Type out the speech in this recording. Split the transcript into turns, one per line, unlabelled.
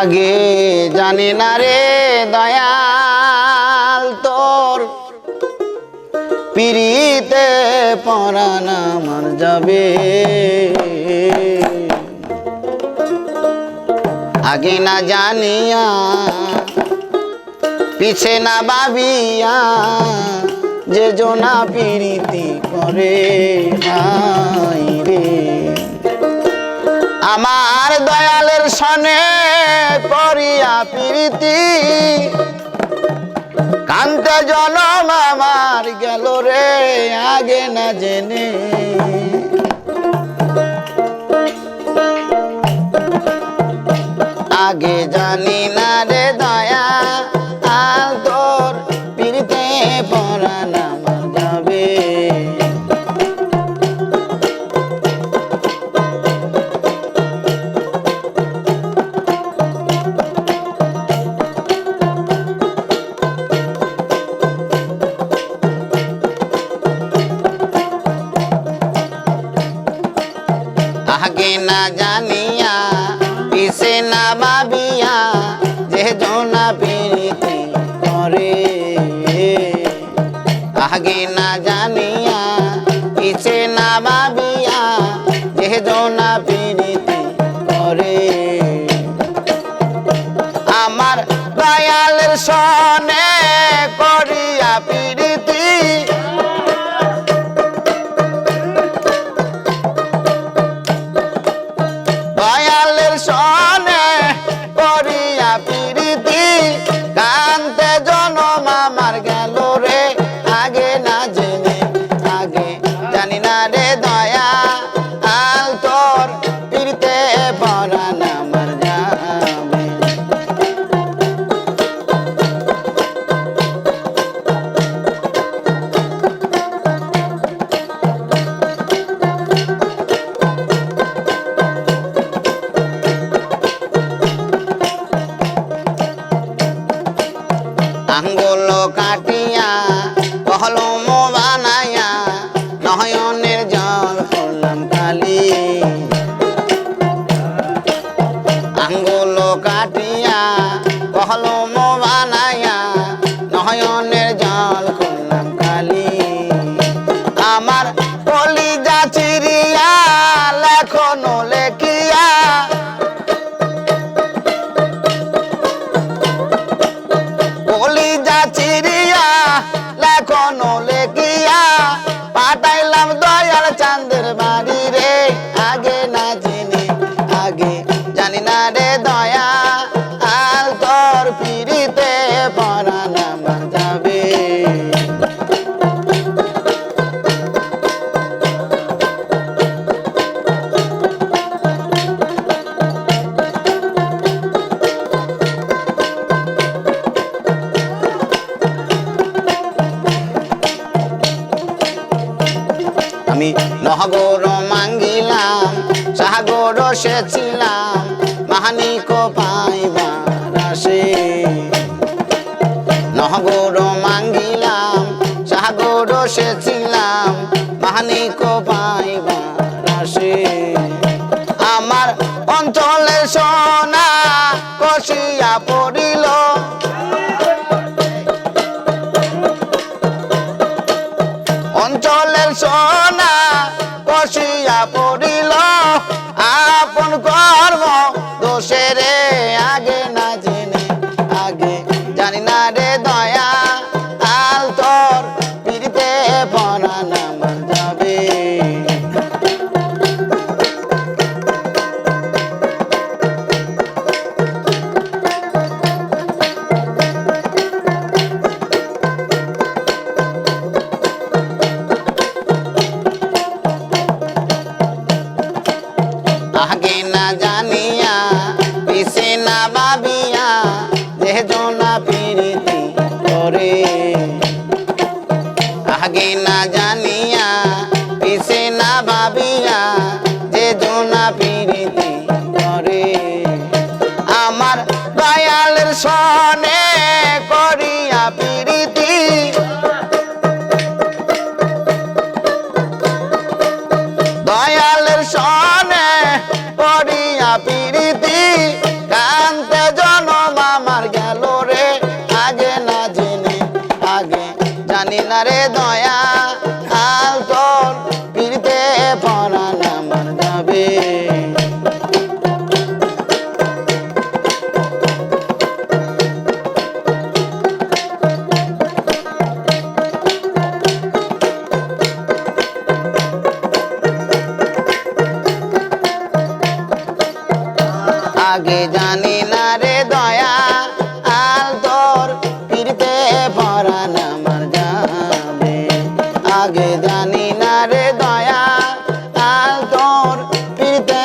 আগে জানি না রে দয়াল তোর। পিড়িতে পরাণ আমার যাবে। আগে না জানিয়া, পিছে না ভাবিয়া যে জনা পিড়িতি করে রে। আমার দয়ালের সনে করিয়া প্রীতি। কান্তে জনম আমার গেল রে, আগে না জেনে। আগে জানি না রে আগে না জানিয়া, পিছে না ভাবিয়া, যে জনা প্রীতি করে আগে না জানিয়া, পিছে না ভাবিয়া, যে জনা প্রীতি করে আমার দয়ালের সনে করিয়া প্রীতি না দয়া আল তোর পরাণ আমার যাবে আঙ্গুল কাটিয়া পিড়িতে পরাণ আমার যাবে। আমি নহগর মাঙ্গিলাম সাগর সেছিলাম মাহানিক পাইবার সাগর সেছিলাম মাহানিক পাইবার আসে আমার অঞ্চলে সোনা কষিয়া পড়িল। না রে দয়া আল তোর ফিরতে পরান আমার যাবে আগে জানি না রে দয়া আল তোর ফিরতে